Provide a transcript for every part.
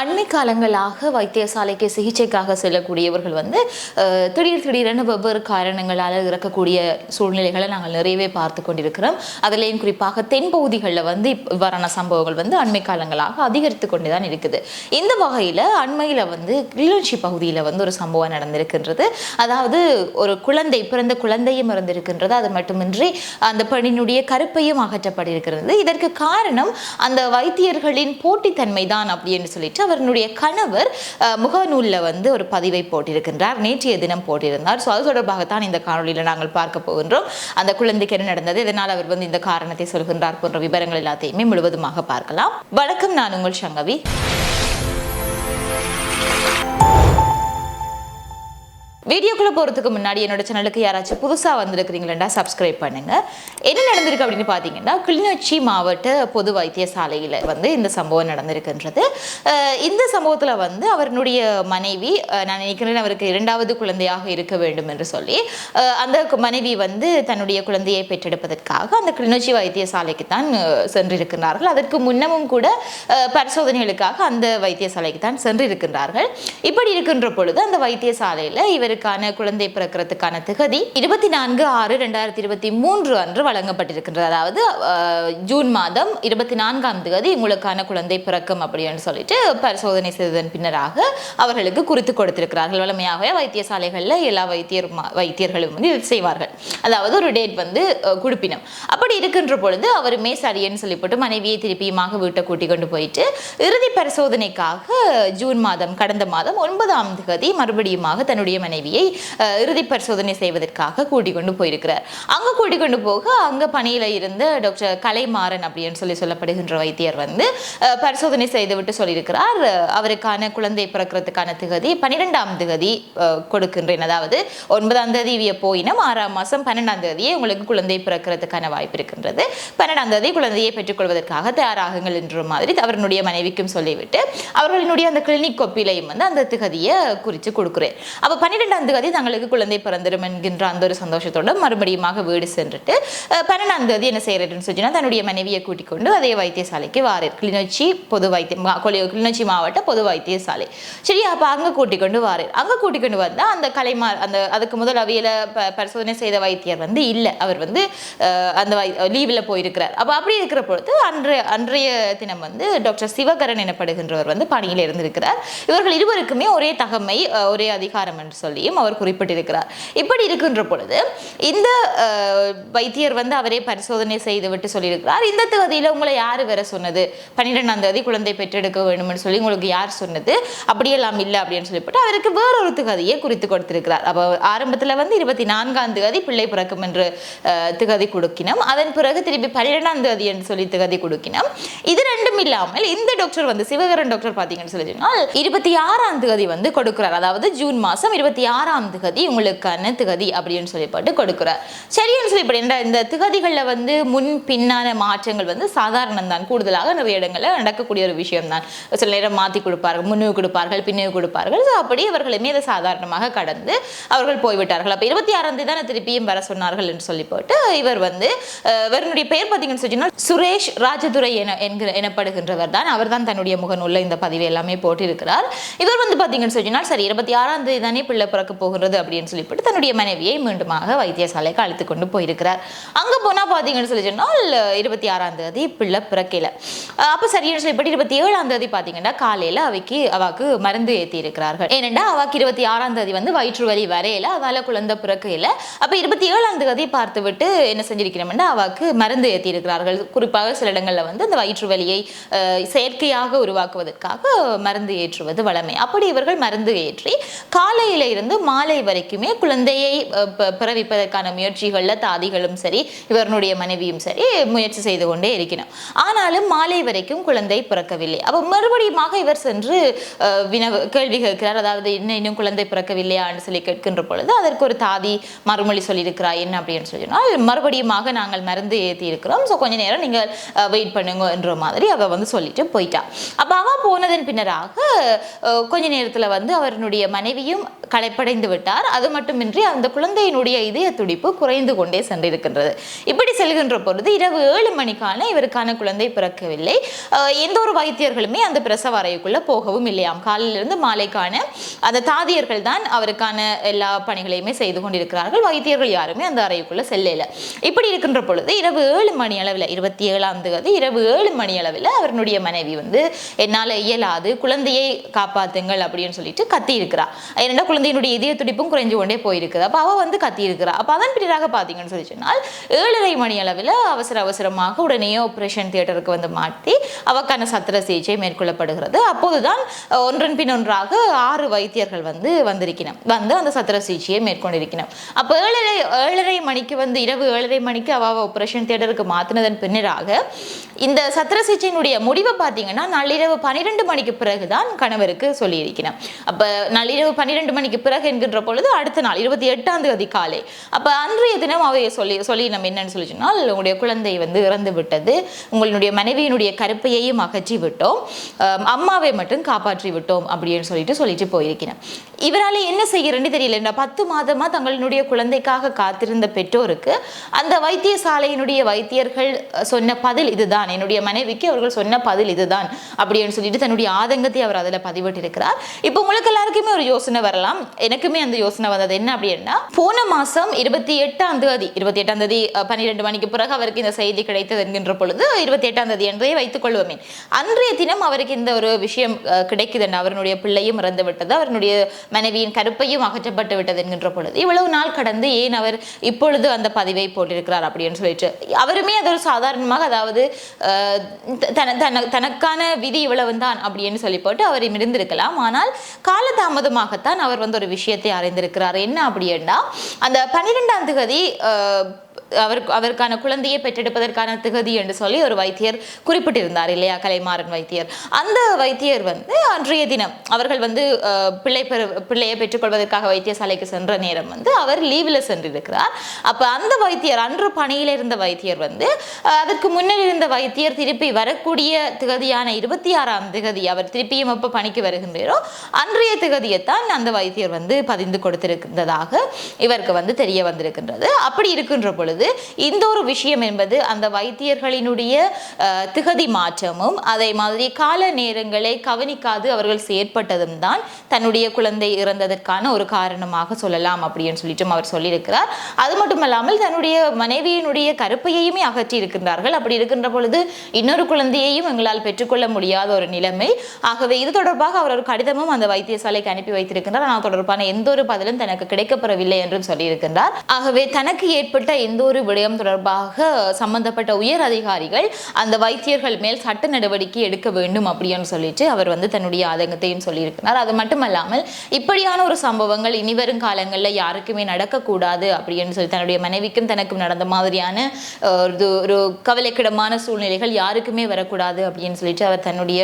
அண்மை காலங்களாக வைத்தியசாலைக்கு சிகிச்சைக்காக செல்லக்கூடியவர்கள் வந்து திடீர் திடீரென வெவ்வேறு காரணங்களால் இறக்கக்கூடிய சூழ்நிலைகளை நாங்கள் நிறையவே பார்த்து கொண்டிருக்கிறோம். அதிலேயும் குறிப்பாக தென்பகுதிகளில் வந்து இவ்வாறான சம்பவங்கள் வந்து அண்மை காலங்களாக அதிகரித்து கொண்டு தான் இருக்குது. இந்த வகையில் அண்மையில் வந்து கிளிநொச்சி பகுதியில் வந்து ஒரு சம்பவம் நடந்திருக்கின்றது. அதாவது ஒரு குழந்தை பிறந்த குழந்தையும் இறந்திருக்கின்றது அது மட்டுமின்றி அந்த பெண்ணினுடைய கருப்பையும் அகற்றப்பட்டிருக்கிறது. இதற்கு காரணம் அந்த வைத்தியர்களின் போட்டித்தன்மை தான் அப்படின்னு சொல்லிட்டு அவருடைய கணவர் முகநூலில் வந்து ஒரு பதிவை போட்டிருக்கின்றார். நேற்றைய தினம் போட்டிருந்தார். ஸோ அது தொடர்பாகத்தான் இந்த காணொலியில் நாங்கள் பார்க்க போகின்றோம். அந்த குழந்தைக்கு என்ன நடந்தது? இதனால் அவர் வந்து இந்த காரணத்தை சொல்கின்றார் போன்ற விவரங்கள் எல்லாத்தையுமே முழுவதுமாக பார்க்கலாம். வணக்கம் நான் உங்கள் சங்கவி. வீடியோக்குள்ளே போகிறதுக்கு முன்னாடி என்னோட சேனலுக்கு யாராச்சும் புதுசாக வந்திருக்கிறீங்களா சப்ஸ்கிரைப் பண்ணுங்க. என்ன நடந்திருக்கு அப்படின்னு பார்த்தீங்கன்னா கிளிநொச்சி மாவட்ட பொது வைத்தியசாலையில் வந்து இந்த சம்பவம் நடந்திருக்கின்றது. இந்த சம்பவத்தில் வந்து அவருடைய மனைவி நான் நினைக்கிறேன் அவருக்கு இரண்டாவது குழந்தையாக இருக்க வேண்டும் என்று சொல்லி அந்த மனைவி வந்து தன்னுடைய குழந்தையை பெற்றெடுப்பதற்காக அந்த கிளிநொச்சி வைத்தியசாலைக்கு தான் சென்றிருக்கிறார்கள் அதற்கு முன்னமும் கூட பரிசோதனைகளுக்காக அந்த வைத்தியசாலைக்கு தான் சென்றிருக்கின்றார்கள். இப்படி இருக்கின்ற பொழுது அந்த வைத்தியசாலையில் இவர் பேருக்கான குழந்தை பிறக்கிறதுக்கான திகதி இருபத்தி நான்கு ஆறு ரெண்டாயிரத்தி இருபத்தி மூன்று அன்று வழங்கப்பட்டிருக்கின்றது. அதாவது ஜூன் மாதம் இருபத்தி நான்காம் தேதி உங்களுக்கான குழந்தை பிறக்கும் அப்படின்னு சொல்லிட்டு பரிசோதனை செய்ததன் பின்னராக அவர்களுக்கு குறித்து கொடுத்திருக்கிறார்கள். வழமையாகவே வைத்தியசாலைகளில் எல்லா வைத்தியர் வைத்தியர்களும் வந்து இது செய்வார்கள். அதாவது ஒரு டேட் வந்து குடுப்பினம் அப்படி இருக்கின்ற பொழுது அவருமே சரியன்னு சொல்லிப்பட்டு மனைவியை திருப்பியுமாக வீட்டை கூட்டி கொண்டு போயிட்டு இறுதி பரிசோதனைக்காக ஜூன் மாதம் கடந்த மாதம் ஒன்பதாம் தேதி மறுபடியுமாக தன்னுடைய மனைவியை இறுதி பரிசோதனை செய்வதற்காக கூட்டிக் கொண்டு போயிருக்கிறார். அங்க கூட்டிக் கொண்டு போக அங்க பணியில இருந்த டாக்டர் கலைமாறன் அப்படின்னு சொல்லி சொல்லப்படுகின்ற வைத்தியர் வந்து பரிசோதனை செய்துவிட்டு சொல்லியிருக்கிறார். அவருக்கான குழந்தை பிறக்கிறதுக்கான திகதி பன்னிரெண்டாம் திகதி கொடுக்கின்றேன். அதாவது ஒன்பதாம் தேதி இவிய போயினும் ஆறாம் மாசம் பன்னெண்டாம் தேதியே உங்களுக்கு குழந்தை பிறக்கிறதுக்கான வாய்ப்பு இருக்கின்றது. பன்னெண்டாம் தேதி குழந்தையை பெற்றுக்கொள்வதற்காக தயாராகுங்கள் என்ற மாதிரி அவருடைய மனைவிக்கும் சொல்லிவிட்டு அவர்களினுடைய அந்த கிளினிக் கொப்பிலையும் வந்து அந்த திகதியை குறித்து கொடுக்குறேன். அப்போ பன்னிரெண்டு பன்னிரெண்டாம் தேதி தங்களுக்கு குழந்தை பிறந்திரும் என்கின்ற அந்த ஒரு சந்தோஷத்தோடு மறுபடியுமாக வீடு சென்றுட்டு பன்னெண்டாம் தேதி என்ன செய்யறதுன்னு சொன்னால் தன்னுடைய மனைவியை கூட்டிக் கொண்டு அதே வைத்தியசாலைக்கு வாரர் கிளிநொச்சி பொது வைத்தியம் கிளிநொச்சி மாவட்ட பொது வைத்தியசாலை. சரி அப்போ அங்கே கூட்டிக் கொண்டு அங்கே கூட்டிக் கொண்டு அந்த கலைமா அந்த அதுக்கு முதல் அவியல ப- பரிசோதனை செய்த வைத்தியர் வந்து இல்லை. அவர் வந்து அந்த லீவில் போயிருக்கிறார். அப்போ அப்படி இருக்கிற பொழுது அன்றைய அன்றைய தினம் வந்து டாக்டர் சிவகரன் எனப்படுகின்றவர் வந்து பணியில் இருந்திருக்கிறார். இவர்கள் இருவருக்குமே ஒரே தகமை ஒரே அதிகாரம் என்று சொல்லி சொல்லியும் அவர் குறிப்பிட்டிருக்கிறார். இப்படி இருக்கின்ற பொழுது இந்த வைத்தியர் வந்து அவரே பரிசோதனை செய்து விட்டு சொல்லியிருக்கிறார். இந்த தகுதியில் உங்களை யார் வர சொன்னது? பன்னிரெண்டாம் தேதி குழந்தை பெற்றெடுக்க வேண்டும்னு சொல்லி உங்களுக்கு யார் சொன்னது? அப்படியெல்லாம் இல்லை அப்படின்னு சொல்லிவிட்டு அவருக்கு வேறொரு தகுதியை குறித்து கொடுத்திருக்கிறார். அப்போ ஆரம்பத்தில் வந்து இருபத்தி நான்காம் தேதி பிள்ளை பிறக்கும் என்று திகதி கொடுக்கினோம். அதன் பிறகு திருப்பி பன்னிரெண்டாம் தேதி என்று சொல்லி திகதி கொடுக்கினோம். இது ரெண்டும் இல்லாமல் இந்த டாக்டர் வந்து சிவகரன் டாக்டர் பார்த்தீங்கன்னு சொல்லி சொன்னால் இருபத்தி ஆறாம் தேதி வந்து கொடுக்கிறார். அதாவது ஜூன் மாதம் இருபத்தி ஆறாம் திகதி உங்களுக்கான திகதி அப்படின்னு சொல்லிப்பட்டு கொடுக்குறார். சரின்னு சொல்லி இப்படி இந்த- இந்த திகதிகளில் வந்து முன் பின்னான மாற்றங்கள் வந்து சாதாரணம் தான் கூடுதலாக நிறைய இடங்களில் நடக்கக்கூடிய ஒரு விஷயம் தான் சில நேரம் மாற்றி கொடுப்பார்கள் முன்னுக்கு கொடுப்பார்கள் பின்னுக்கு கொடுப்பார்கள். ஸோ அப்படி அவர்களுமே அதை சாதாரணமாக கடந்து அவர்கள் போய்விட்டார்கள். அப்போ இருபத்தி ஆறாம் தேதி தானே திருப்பியும் வர சொன்னார்கள் என்று சொல்லி போட்டு இவர் வந்து இவருடைய பெயர் பார்த்தீங்கன்னு சொன்னால் சுரேஷ் ராஜதுரை என என்கிற எனப்படுகின்றவர் தான். அவர் தான் தன்னுடைய முகநூலில் இந்த பதிவு எல்லாமே போட்டிருக்கிறார். இவர் வந்து பார்த்தீங்கன்னு சொன்னால் சரி இருபத்தி ஆறாம் தேதி தானே பிள்ளை பிறக்க போகிறது அப்படின்னு சொல்லிவிட்டு தன்னுடைய மனைவியை மீண்டுமாக வைத்தியசாலைக்கு அழைத்து கொண்டு போயிருக்கிறார். அங்கே போனால் பார்த்தீங்கன்னு சொல்லி சொன்னால் இருபத்தி ஆறாம் தேதி பிள்ளை பிறக்கல அப்போ சரின்னு சொல்லிப்பட்டு இருபத்தி ஏழாம் தேதி பார்த்தீங்கன்னா காலையில் அவைக்கு அவாக்கு மருந்து ஏற்றி இருக்கிறார்கள் ஏனெண்டா அவாக்கு இருபத்தி ஆறாம் தேதி வந்து வயிற்று வலி வரையில அதால குழந்தை பிறக்கையில். அப்போ இருபத்தி ஏழாம் தேதி பார்த்து விட்டு என்ன செஞ்சிருக்கிறோம்னா அவாக்கு மருந்து ஏற்றி இருக்கிறார்கள் குறிப்பாக சில இடங்களில் வந்து அந்த வயிற்று வலியை செயற்கையாக உருவாக்குவதற்காக மருந்து ஏற்றுவது வழமை. அப்படி இவர்கள் மருந்து ஏற்றி காலையில இருந்து மாலை வரைக்குமே குழந்தையை ப- பிறவிப்பதற்கான முயற்சிகளில் தாதிகளும் சரி இவருடைய மனைவியும் சரி முயற்சி செய்து கொண்டே இருக்கணும் ஆனாலும் மாலை வரைக்கும் குழந்தை பிறக்கவில்லை. அப்போ மறுபடியுமாக இவர் சென்று வினவு கேள்வி கேட்கிறார். அதாவது இன்னும் இன்னும் குழந்தை பிறக்கவில்லையான்னு சொல்லி கேட்கின்ற பொழுது அதற்கு ஒரு தாதி மறுமொழி சொல்லியிருக்கிறாய் என்ன? அப்படின்னு சொன்னால் மறுபடியுமாக நாங்கள் மருந்து ஏற்றி இருக்கிறோம் ஸோ கொஞ்ச நேரம் நீங்கள் வெயிட் பண்ணுங்க என்ற மாதிரி அவ வந்து சொல்லிட்டு போயிட்டா. அப்போ அவ போனதன் பின்னராக கொஞ்ச நேரத்தில் வந்து அவருடைய மனைவியும் களை களைப்படைந்து விட்டார். அது மட்டுமின்றி அந்த குழந்தையினுடைய இதய துடிப்பு குறைந்து கொண்டே சென்றிருக்கின்றது. இப்படி செல்கின்ற பொழுது இரவு ஏழு மணிக்கான இவருக்கான குழந்தை பிறக்கவில்லை. எந்த ஒரு வைத்தியர்களுமே அந்த பிரசவ அறைக்குள்ள போகவும் இல்லையாம். காலையிலிருந்து மாலைக்கான அந்த தாதியர்கள் தான் அவருக்கான எல்லா பணிகளையுமே செய்து கொண்டிருக்கிறார்கள். வைத்தியர்கள் யாருமே அந்த அறைக்குள்ள செல்லல. இப்படி இருக்கின்ற பொழுது இரவு ஏழு மணி அளவில் இருபத்தி ஏழாம் தேதி இரவு ஏழு மணி அளவில் அவருடைய மனைவி வந்து என்னால் இயலாது குழந்தையை காப்பாத்துங்கள் அப்படின்னு சொல்லிட்டு கத்தி இருக்கிறா ஏன்னா குழந்தையினுடைய இதய துடிப்பும் குறைஞ்சு கொண்டே போயிருக்குது. அப்போ அவ வந்து கத்தியிருக்கிறா. அப்போ அதன் பின்னராக பார்த்தீங்கன்னு சொல்லி சொன்னால் ஏழரை மணி அளவில் அவசர அவசரமாக உடனே ஆப்ரேஷன் தியேட்டருக்கு வந்து மாற்றி அவக்கான சத்திர சிகிச்சை மேற்கொள்ளப்படுகிறது. அப்போதுதான் அஹ், ஒன்றன் பின் ஒன்றாக ஆறு வைத்தியர்கள் வந்து வந்திருக்கணும் வந்து அந்த சத்திர சிகிச்சையை மேற்கொண்டிருக்கணும் அப்போ ஏழரை ஏழரை மணிக்கு வந்து இரவு ஏழரை மணிக்கு அவ ஆப்ரேஷன் தியேட்டருக்கு மாற்றினதன் பின்னராக இந்த சத்திர சிகிச்சையினுடைய முடிவை பார்த்தீங்கன்னா நள்ளிரவு பன்னிரெண்டு மணிக்கு பிறகுதான் கணவருக்கு சொல்லியிருக்கணும் அப்போ நள்ளிரவு பன்னிரெண்டு மணிக்கு பிறகு என்கின்ற பொழுது அடுத்த நாள் இருபத்தி எட்டாம் தேதி காலை. அப்போ அன்றைய தினம் அவை சொல்லி சொல்லி நம்ம என்னன்னு சொல்லி சொன்னால் உங்களுடைய குழந்தை வந்து இறந்து விட்டது. உங்களுடைய மனைவியினுடைய கருப்பையையும் அகற்றி விட்டோம். அம்மாவை மட்டும் காப்பாற்றி விட்டோம் அப்படின்னு சொல்லிட்டு சொல்லிட்டு போயிருக்கிறேன். இவரால் என்ன செய்கிறேன்னு தெரியல. இந்த பத்து மாதமா தங்களுடைய குழந்தைக்காக காத்திருந்த பெற்றோருக்கு அந்த வைத்தியசாலையினுடைய வைத்தியர்கள் சொன்ன பதில் இதுதான். என்னுடைய மனைவிக்கு அவர்கள் சொன்ன பதில் இதுதான் அப்படின்னு சொல்லிட்டு தன்னுடைய ஆதங்கத்தை அவர் அதில் பதிவிட்டிருக்கிறார். இப்போ உங்களுக்கு எல்லாருக்குமே ஒரு யோசனை வரலாம். எனக்குமே அந்த யோசனை வந்தது. என்ன அப்படின்னா போன மாசம் இருபத்தி எட்டாம் தேதி இருபத்தி எட்டாம் தேதி பன்னிரெண்டு மணிக்கு பிறகு அவருக்கு இந்த செய்தி கிடைத்தது என்கின்ற பொழுது இருபத்தி எட்டாம் தேதி என்றே வைத்துக் கொள்வோமே. அன்றைய தினம் அவருக்கு இந்த ஒரு விஷயம் கிடைக்குதுன்னு கிடைக்குது அவருடைய பிள்ளையும் இறந்து விட்டது. அவருடைய மனைவியின் கருப்பையும் அகற்றப்பட்டு விட்டது என்கின்ற பொழுது இவ்வளவு நாள் கடந்து ஏன் அவர் இப்பொழுது அந்த பதிவை போட்டிருக்கிறார் அப்படின்னு சொல்லிட்டு அவருமே அது ஒரு சாதாரணமாக அதாவது தன- தனக்கான விதி இவ்வளவு தான் அப்படின்னு சொல்லி போட்டு அவர் இருந்திருக்கலாம். ஆனால் காலதாமதமாகத்தான் அவர் வந்து ஒரு விஷயத்தை அறிந்திருக்கிறார். என்ன அப்படின்னா அந்த பன்னிரெண்டாம் தேதி அஹ், அவருக்கு அவருக்கான குழந்தையை பெற்றெடுப்பதற்கான திகதி என்று சொல்லி ஒரு வைத்தியர் குறிப்பிட்டிருந்தார் இல்லையா கலைமாறன் வைத்தியர். அந்த வைத்தியர் வந்து அன்றைய தினம் அவர்கள் வந்து பிள்ளை பெற பிள்ளையை பெற்றுக்கொள்வதற்காக வைத்தியசாலைக்கு சென்ற நேரம் வந்து அவர் லீவில் சென்றிருக்கிறார். அப்போ அந்த வைத்தியர் அன்று பணியில் இருந்த வைத்தியர் வந்து அதற்கு முன்னர் இருந்த வைத்தியர் திருப்பி வரக்கூடிய திகதியான இருபத்தி ஆறாம் திகதி அவர் திருப்பியும் எப்போ பணிக்கு வருகின்றாரோ அன்றைய திகதியைத்தான் அந்த வைத்தியர் வந்து பதிந்து கொடுத்திருந்ததாக இவருக்கு வந்து தெரிய வந்திருக்கின்றது. அப்படி இருக்கின்ற பொழுது போது இந்த ஒரு விஷயம் என்பது அந்த வைத்தியர்களினுடைய திகதி மாற்றமும் அதே மாதிரி கால நேரங்களை கவனிக்காது அவர்கள் செயற்பட்டதும் தான் தன்னுடைய குழந்தை இறந்ததற்கான ஒரு காரணமாக சொல்லலாம் அப்படின்னு சொல்லிட்டு அவர் சொல்லியிருக்கிறார். அது மட்டுமல்லாமல் தன்னுடைய மனைவியினுடைய கருப்பையுமே அகற்றி இருக்கின்றார்கள். அப்படி இருக்கின்ற பொழுது இன்னொரு குழந்தையையும் எங்களால் பெற்றுக்கொள்ள முடியாத ஒரு நிலைமை. ஆகவே இது தொடர்பாக அவர் ஒரு கடிதமும் அந்த வைத்தியசாலைக்கு அனுப்பி வைத்திருக்கின்றார். ஆனால் தொடர்பான எந்த ஒரு பதிலும் தனக்கு கிடைக்கப்பெறவில்லை என்றும் சொல்லியிருக்கின்றார். ஆகவே தனக்கு ஏற்பட்ட எந்த ஒரு விடயம் தொடர்பாக சம்பந்தப்பட்ட உயர் அதிகாரிகள் அந்த வைத்தியர்கள் மேல் சட்ட நடவடிக்கை எடுக்க வேண்டும் அப்படின்னு சொல்லிட்டு அவர் வந்து தன்னுடைய ஆதங்கத்தையும் சொல்லியிருக்கிறார். அது மட்டுமல்லாமல் இப்படியான ஒரு சம்பவங்கள் இனிவரும் காலங்களில் யாருக்குமே நடக்கக்கூடாது அப்படின்னு சொல்லி தன்னுடைய மனைவிக்கும் தனக்கும் நடந்த மாதிரியான ஒரு ஒரு கவலைக்கிடமான சூழ்நிலைகள் யாருக்குமே வரக்கூடாது அப்படின்னு சொல்லிட்டு அவர் தன்னுடைய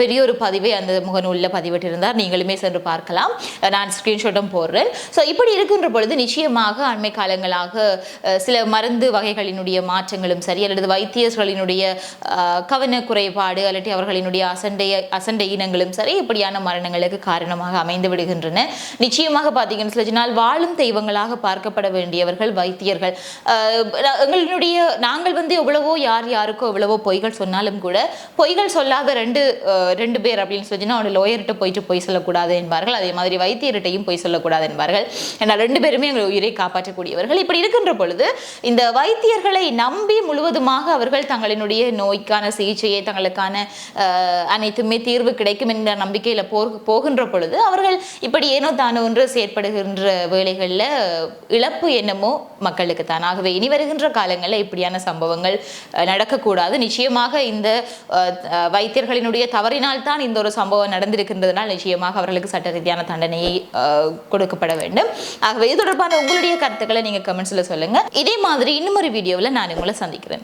பெரிய ஒரு பதிவை அந்த முகநூலில் பதிவிட்டிருந்தார். நீங்களுமே சென்று பார்க்கலாம். நான் ஸ்க்ரீன்ஷாட்டும் போடுறேன். ஸோ இப்படி இருக்கின்ற பொழுது நிச்சயமாக அண்மை காலங்களாக சில மருந்து வகைகளினுடைய மாற்றங்களும் சரி அல்லது வைத்தியர்களினுடைய கவன குறைபாடு அல்லது அவர்களினுடைய அசண்டைய அசண்டை இனங்களும் சரி இப்படியான மரணங்களுக்கு காரணமாக அமைந்து விடுகின்றன. நிச்சயமாக பார்த்தீங்கன்னு சொல்லி வாழும் தெய்வங்களாக பார்க்கப்பட வேண்டியவர்கள் வைத்தியர்கள். எங்களுடைய நாங்கள் வந்து எவ்வளவோ யார் யாருக்கோ எவ்வளவோ பொய்கள் சொன்னாலும் கூட பொய்கள் சொல்லாத ரெண்டு ரெண்டு பேர் அப்படின்னு சொல்லிச்சுன்னா அவனோட லோயர்கிட்ட போயிட்டு பொய் சொல்லக்கூடாது என்பார்கள். அதே மாதிரி வைத்தியர்கிட்டையும் பொய் சொல்லக்கூடாது என்பார்கள். ஏன்னா ரெண்டு பேருமே எங்கள் உயிரை காப்பாற்றக்கூடியவர்கள். இப்படி இருக்கின்ற பொழுது இந்த வைத்தியர்களை நம்பி முழுவதுமாக அவர்கள் தங்களினுடைய நோய்க்கான சிகிச்சையை தங்களுக்கான அனைத்துமே தீர்வு கிடைக்கும் என்ற நம்பிக்கையில் போ போகின்ற பொழுது அவர்கள் இப்படி ஏனோ தானோ ஒன்று செயற்படுகின்ற வேலைகளில் இழப்பு என்னமோ மக்களுக்கு தான். ஆகவே இனி வருகின்ற காலங்களில் இப்படியான சம்பவங்கள் நடக்கக்கூடாது. நிச்சயமாக இந்த வைத்தியர்களினுடைய தவறினால் தான் இந்த ஒரு சம்பவம் நடந்திருக்கின்றதுனால் நிச்சயமாக அவர்களுக்கு சட்ட ரீதியான தண்டனையை கொடுக்கப்பட வேண்டும். ஆகவே இது தொடர்பான உங்களுடைய கருத்துக்களை நீங்கள் கமெண்ட்ஸில் சொல்லுங்க. இதே மாதிரி இன்னும் ஒரு வீடியோவில் நான் உங்களை சந்திக்கிறேன்.